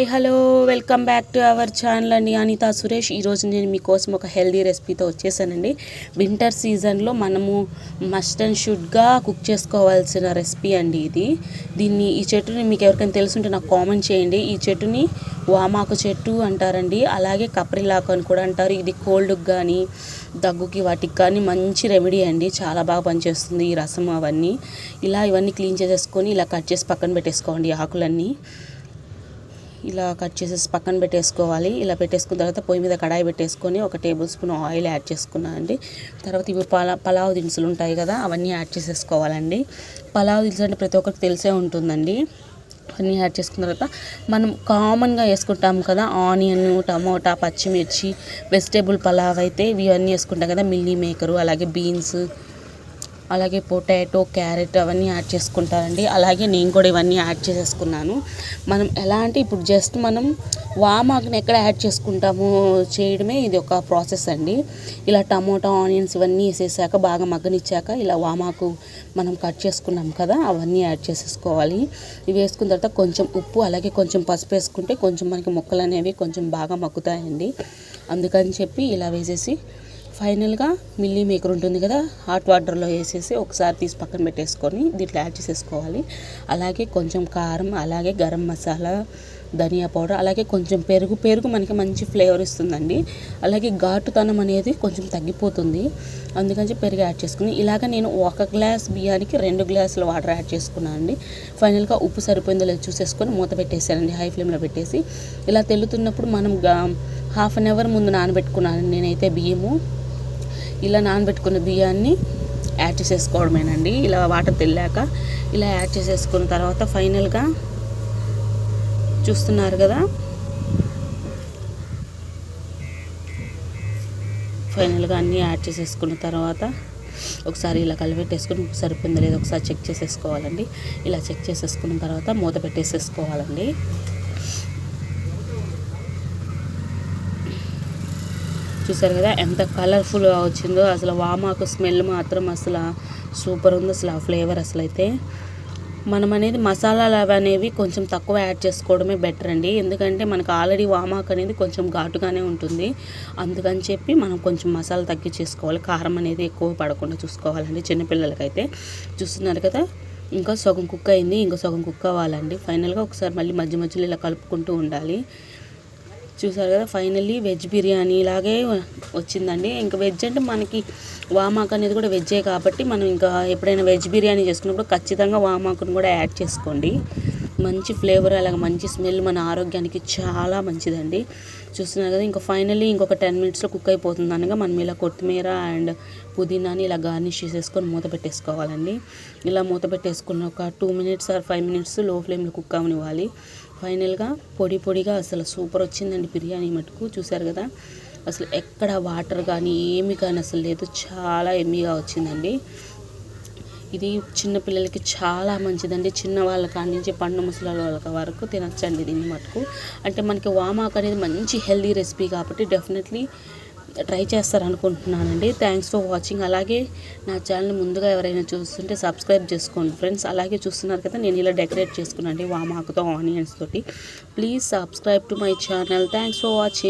Hi hello. Welcome back to our channel అండి అనిత సురేష్. ఈరోజు నేను మీకోసం ఒక హెల్దీ రెసిపీతో వచ్చేసానండి. వింటర్ సీజన్లో మనము మస్ట్ అండ్ షుడ్గా కుక్ చేసుకోవాల్సిన రెసిపీ అండి ఇది. దీన్ని ఈ చెట్టుని మీకు ఎవరికైనా తెలుసుంటే నాకు కామెంట్ చేయండి. ఈ చెట్టుని వామాకు చెట్టు అంటారండి. అలాగే కప్రిలాకు అని కూడా అంటారు. ఇది కోల్డ్కి కానీ దగ్గుకి వాటికి కానీ మంచి రెమెడీ అండి. చాలా బాగా పనిచేస్తుంది ఈ రసం అవన్నీ. ఇలా ఇవన్నీ క్లీన్ చేసేసుకొని ఇలా కట్ చేసి పక్కన పెట్టేసుకోండి ఆకులన్నీ. ఇలా కట్ చేసేసి పక్కన పెట్టేసుకోవాలి. ఇలా పెట్టేసుకున్న తర్వాత పొయ్యి మీద కడాయి పెట్టేసుకొని ఒక టేబుల్ స్పూన్ ఆయిల్ యాడ్ చేసుకున్నాను అండి. తర్వాత ఇవి పలా పలావ్ దినుసులు ఉంటాయి కదా అవన్నీ యాడ్ చేసేసుకోవాలండి. పలావ్ దినుసులు అంటే ప్రతి ఒక్కరికి తెలిసే ఉంటుందండి. అన్నీ యాడ్ చేసుకున్న తర్వాత మనం కామన్గా వేసుకుంటాం కదా ఆనియన్ టమోటా పచ్చిమిర్చి వెజిటేబుల్ పలావ్ అయితే ఇవన్నీ వేసుకుంటాం కదా మిల్లీ మేకరు అలాగే బీన్స్ అలాగే పొటాటో క్యారెట్ అవన్నీ యాడ్ చేసుకుంటారండి. అలాగే నేను కూడా ఇవన్నీ యాడ్ చేసేసుకున్నాను. మనం ఎలా అంటే ఇప్పుడు జస్ట్ మనం వామాకుని ఎక్కడ యాడ్ చేసుకుంటాము చేయడమే ఇది ఒక ప్రాసెస్ అండి. ఇలా టమోటా ఆనియన్స్ ఇవన్నీ వేసేసాక బాగా మగ్గనిచ్చాక ఇలా వామాకు మనం కట్ చేసుకున్నాం కదా అవన్నీ యాడ్ చేసేసుకోవాలి. ఇవి వేసుకున్న తర్వాత కొంచెం ఉప్పు అలాగే కొంచెం పసుపు వేసుకుంటే కొంచెం మనకి ముక్కలు అనేవి కొంచెం బాగా మగ్గుతాయండి. అందుకని చెప్పి ఇలా వేసేసి ఫైనల్గా మిల్లీ మేకర్ ఉంటుంది కదా హాట్ వాటర్లో వేసేసి ఒకసారి తీసి పక్కన పెట్టేసుకొని దీంట్లో యాడ్ చేసేసుకోవాలి. అలాగే కొంచెం కారం అలాగే గరం మసాలా ధనియా పౌడర్ అలాగే కొంచెం పెరుగు పెరుగు మనకి మంచి ఫ్లేవర్ ఇస్తుందండి. అలాగే ఘాటుతనం అనేది కొంచెం తగ్గిపోతుంది. అందుకని పెరుగు యాడ్ చేసుకుని ఇలాగ నేను ఒక గ్లాస్ బియ్యానికి రెండు గ్లాసుల వాటర్ యాడ్ చేసుకున్నాను అండి. ఫైనల్గా ఉప్పు సరిపోయిందో లేదో చూసేసుకొని మూత పెట్టేసానండి హై ఫ్లేమ్లో పెట్టేసి. ఇలా తెల్లుతున్నప్పుడు మనం హాఫ్ అన్ అవర్ ముందు నానబెట్టుకున్నాను నేనైతే బియ్యము. ఇలా నానబెట్టుకున్న బియ్యాన్ని యాడ్ చేసేసుకోవడమేనండి. ఇలా వాటర్ తెల్లాక ఇలా యాడ్ చేసేసుకున్న తర్వాత ఫైనల్గా చూస్తున్నారు కదా? ఫైనల్గా అన్నీ యాడ్ చేసేసుకున్న తర్వాత ఒకసారి ఇలా కలిపెట్టేసుకుని సరిపోయిందో లేదో ఒకసారి చెక్ చేసేసుకోవాలండి. ఇలా చెక్ చేసేసుకున్న తర్వాత మూత పెట్టేసేసుకోవాలండి. చూసారు కదా ఎంత కలర్ఫుల్గా వచ్చిందో. అసలు వామాకు స్మెల్ మాత్రం అసలు సూపర్ ఉంది అసలు ఆ ఫ్లేవర్ అసలు అయితే మనం అనేది మసాలాలు అనేవి కొంచెం తక్కువ యాడ్ చేసుకోవడమే బెటర్ అండి. ఎందుకంటే మనకు ఆల్రెడీ వామాకు అనేది కొంచెం ఘాటుగానే ఉంటుంది. అందుకని చెప్పి మనం కొంచెం మసాలా తగ్గించేసుకోవాలి. కారం అనేది ఎక్కువ పడకుండా చూసుకోవాలండి చిన్నపిల్లలకైతే. చూస్తున్నారు కదా ఇంకా సగం కుక్ అయింది ఇంకా సగం కుక్ అవ్వాలండి. ఫైనల్గా ఒకసారి మళ్ళీ మధ్య మధ్యలో ఇలా కలుపుకుంటూ ఉండాలి. చూసారు కదా ఫైనల్లీ వెజ్ బిర్యానీ ఇలాగే వచ్చిందండి. ఇంకా వెజ్ అంటే మనకి వామాక్ అనేది కూడా వెజ్జే కాబట్టి మనం ఇంకా ఎప్పుడైనా వెజ్ బిర్యానీ చేసుకున్నప్పుడు ఖచ్చితంగా వామాకును కూడా యాడ్ చేసుకోండి. మంచి ఫ్లేవర్ అలాగే మంచి స్మెల్ మన ఆరోగ్యానికి చాలా మంచిదండి. చూస్తున్నారు కదా ఇంకా ఫైనల్లీ ఇంకొక టెన్ మినిట్స్లో కుక్ అయిపోతుంది అనగా మనం ఇలా కొత్తిమీర అండ్ పుదీనాని ఇలా గార్నిష్ చేసేసుకొని మూత పెట్టేసుకోవాలండి. ఇలా మూత పెట్టేసుకున్న ఒక టూ మినిట్స్ ఆర్ ఫైవ్ మినిట్స్లో ఫ్లేమ్లో కుక్ అవనివ్వాలి. ఫైనల్గా పొడి పొడిగా అసలు సూపర్ వచ్చిందండి బిర్యానీ మటుకు. చూసారు కదా? అసలు ఎక్కడ వాటర్ కానీ ఏమి కానీ అసలు లేదు. చాలా ఎమ్మీగా వచ్చిందండి. ఇది చిన్నపిల్లలకి చాలా మంచిదండి. చిన్న వాళ్ళ కాడి నుంచి పండు ముసలి వాళ్ళ వరకు తినచ్చండి దీన్ని మటుకు. అంటే మనకి వామాక్ అనేది మంచి హెల్దీ రెసిపీ కాబట్టి డెఫినెట్లీ ట్రై చేస్తారనుకుంటున్నానండి. థ్యాంక్స్ ఫర్ వాచింగ్ అలాగే నా ఛానల్ ముందుగా ఎవరైనా చూస్తుంటే సబ్స్క్రైబ్ చేసుకోండి ఫ్రెండ్స్. అలాగే చూస్తున్నారు కదా నేను ఇలా డెకరేట్ చేసుకున్నాను వామాకుతో ఆనియన్స్ తోటి. Please subscribe to my channel thanks for watching